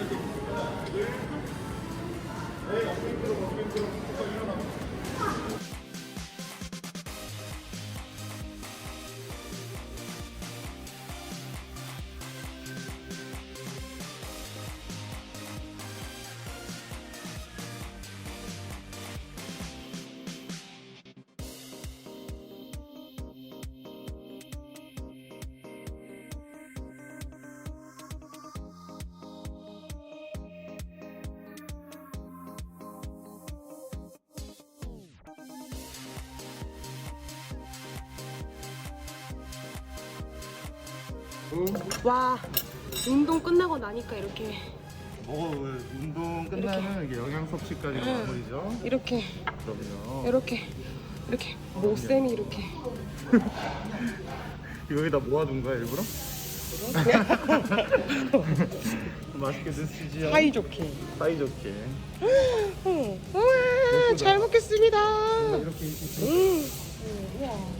Hey, I'm going to go, I'm going to go. 와 운동 끝나고 나니까 이렇게 뭐 운동 끝나면 이게 영양 섭취까지 응. 마무리죠. 이렇게 그럼요. 이렇게 이렇게 모쌤이 이렇게 여기다 모아둔 거야 일부러? 맛있게 드시지요. 사이좋게 사이좋게. 응. 우와 잘 먹겠습니다 이렇게 이렇게. 음. 우와.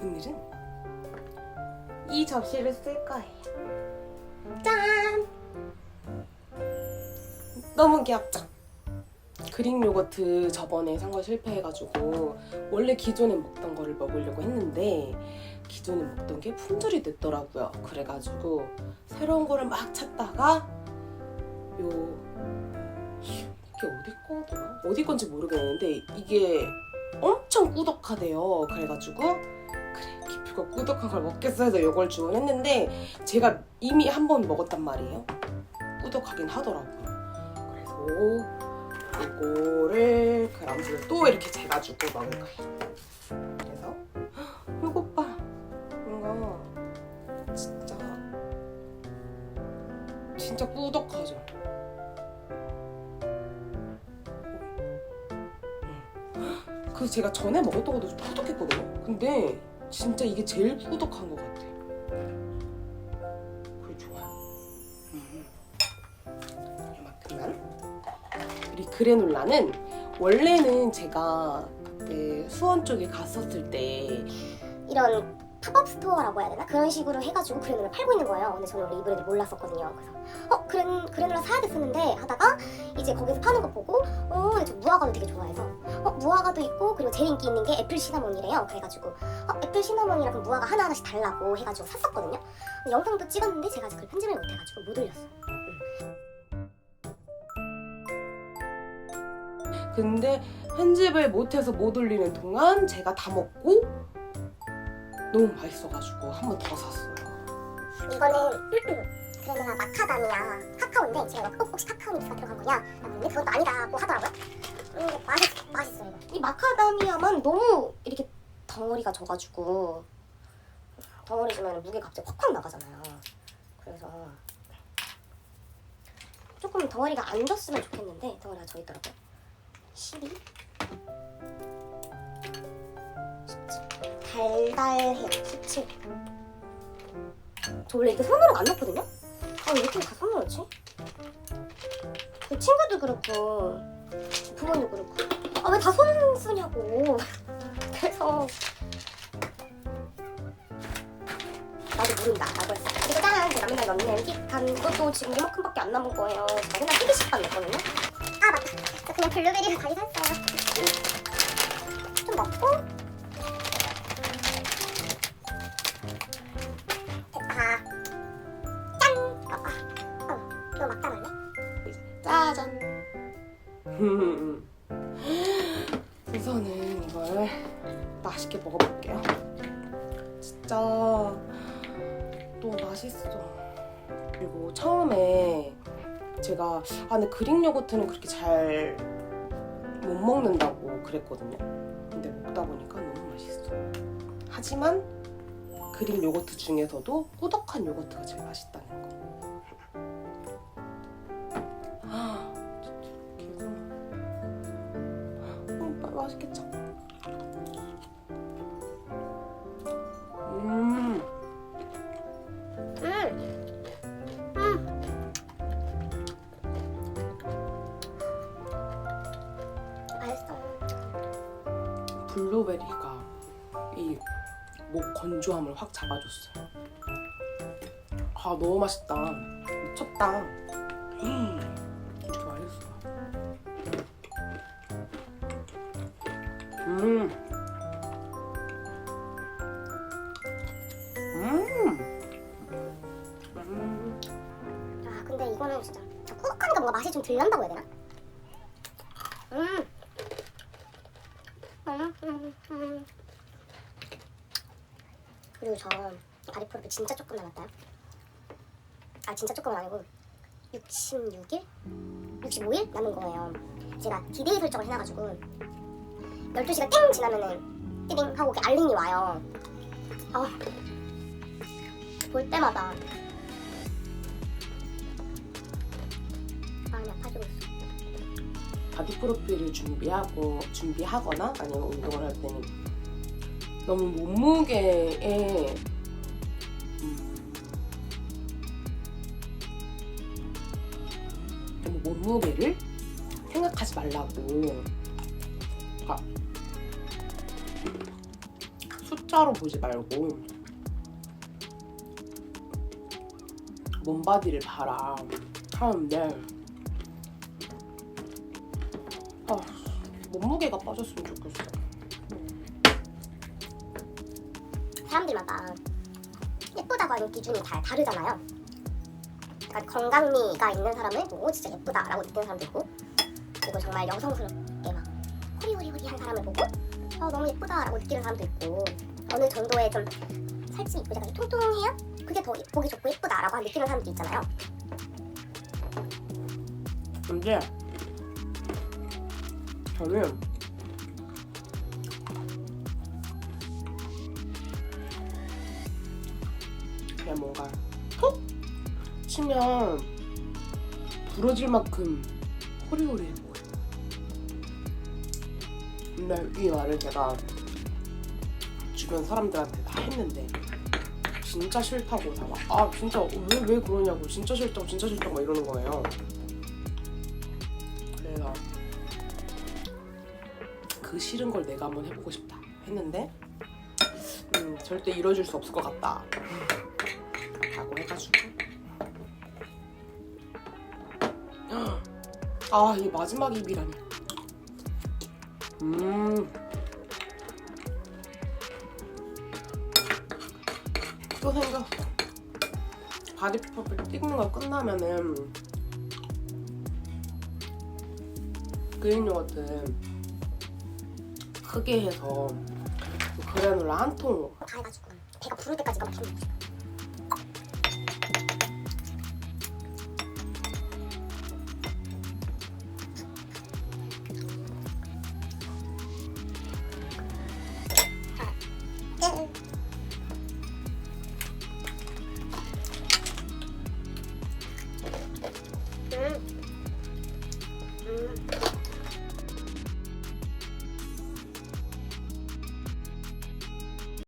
오늘은 이 접시를 쓸 거예요. 짠! 너무 귀엽죠? 그릭 요거트 저번에 산 거 실패해가지고 원래 기존에 먹던 거를 먹으려고 했는데 기존에 먹던 게 품절이 됐더라고요. 그래가지고 새로운 거를 막 찾다가 요 이게 어디 거더라? 어디 건지 모르겠는데 이게 엄청 꾸덕하대요. 그래가지고 기표가 꾸덕한 걸 먹겠어 해서 이걸 주문했는데 제가 이미 한 번 먹었단 말이에요. 꾸덕하긴 하더라고요. 그래서 이거를 그람수를 또 이렇게 재가지고 먹을 거예요. 그래서 이거 봐. 뭔가 진짜 진짜 꾸덕하죠. 그 제가 전에 먹었던 것도 좀 꾸덕했거든요. 근데 진짜 이게 제일 꾸덕한 것 같아. 그게 좋아요. 음. 이만큼만. 우리 그래놀라는 원래는 제가 그때 수원 쪽에 갔었을 때 이런 팝업 스토어라고 해야 되나? 그런 식으로 해가지고 그래놀라 팔고 있는 거예요. 근데 저는 원래 이 브랜드 몰랐었거든요. 그래서 어 그래, 그래놀라 사야 됐었는데 하다가 이제 거기서 파는 거 보고 어 근데 저 무화과도 되게 좋아해서 어 무화과도 있고 그리고 제일 인기 있는 게 애플 시나몬이래요. 그래가지고 어 애플 시나몬이랑 그럼 무화과 하나 하나씩 달라고 해가지고 샀었거든요. 영상도 찍었는데 제가 그걸 편집을 못해가지고 못 올렸어요. 근데 편집을 못해서 못 올리는 동안 제가 다 먹고 너무 맛있어가지고 한 번 더 샀어요. 이거는 그래놀라 마카다미아 카카오인데 제가 막, 어, 혹시 카카오 믹스가 들어간 거냐? 근데 그것도 아니라고 하더라고요. 근데 맛있, 맛있어 이거. 이 마카다미아만 너무 이렇게 덩어리가 져가지고 덩어리 주면 무게 갑자기 확확 나가잖아요. 그래서 조금 덩어리가 안 졌으면 좋겠는데 덩어리가 져 있더라고요. 12 달달해요 17저 원래 이렇게 손으로 안 넣거든요? 아, 왜 이렇게 다 손으로 넣지? 그 친구도 그렇고, 부모님도 그렇고. 아, 왜 다 손 쓰냐고. 그래서. 나도 모른다. 라고 했어. 그리고 짠! 제가 맨날 넣는 픽한 것도 지금 이만큼밖에 안 남은 거예요. 제가 맨날 3개씩만 넣거든요. 아, 맞다. 저 그냥 블루베리를 많이 샀어요. 좀 먹고. 아, 어, 너 막다 말래? 짜잔. 우선은 이걸 맛있게 먹어볼게요. 진짜 너무 맛있어. 그리고 처음에 제가 아 근데 그릭 요거트는 그렇게 잘 못 먹는다고 그랬거든요. 근데 먹다 보니까 너무 맛있어. 하지만 그릭 요거트 중에서도 꾸덕한 요거트가 제일 맛있다는 거. 아, 진짜 이거 음, 맛있겠죠? 음. 음, 음, 맛있어. 블루베리가 건조함을 확 잡아줬어요. 아 너무 맛있다. 미쳤다. 음, 이렇게 맛있어. 음. 음. 음. 아 맛이 좀덜 난다고 해야 되나? 음. 음, 음, 음. 그리고 저 바리포르프 진짜 조금 남았다. 아 진짜 조금은 아니고 66일? 65일 남은 거예요. 제가 디데이 설정을 해놔가지고 12시가 땡 지나면은 띠딩 하고 알림이 와요. 아, 볼 때마다 마음이 아파지고 있어. 바디 프로필을 준비하고 준비하거나 아니면 운동을 할 때는 너무 몸무게에 음, 너무 몸무게를 생각하지 말라고 아, 숫자로 보지 말고 몸바디를 봐라 하는데 아, 몸무게가 빠졌으면 좋겠어. 사람들마다 예쁘다고 하는 기준이 다 다르잖아요. 그러니까 건강미가 있는 사람을 보고 진짜 예쁘다라고 느끼는 사람도 있고 그리고 정말 여성스럽게 막 호리호리호리한 사람을 보고 어, 너무 예쁘다라고 느끼는 사람도 있고 어느 정도의 좀 살찌 이쁘지 않게 통통해야 그게 더 보기 좋고 예쁘다라고 느끼는 사람도 있잖아요. 근데 저는 그냥 뭔가 톡 치면 부러질 만큼 호리호리해 보여. 근데 이 말을 제가 주변 사람들한테 다 했는데 진짜 싫다고 다 막 아 진짜 왜 왜 그러냐고 진짜 싫다고 진짜 싫다고 막 이러는 거예요. 그래서 그 싫은 걸 내가 한번 해보고 싶다 했는데 음, 절대 이뤄질 수 없을 것 같다 아 이게 마지막 입이라니. 음. 또 생겼어 바디 퍼플 찍는 거 끝나면은 그린 요거트 크게 해서 그래놀라 한 통으로. 다 해가지고 배가 부를 때까지 막 먹는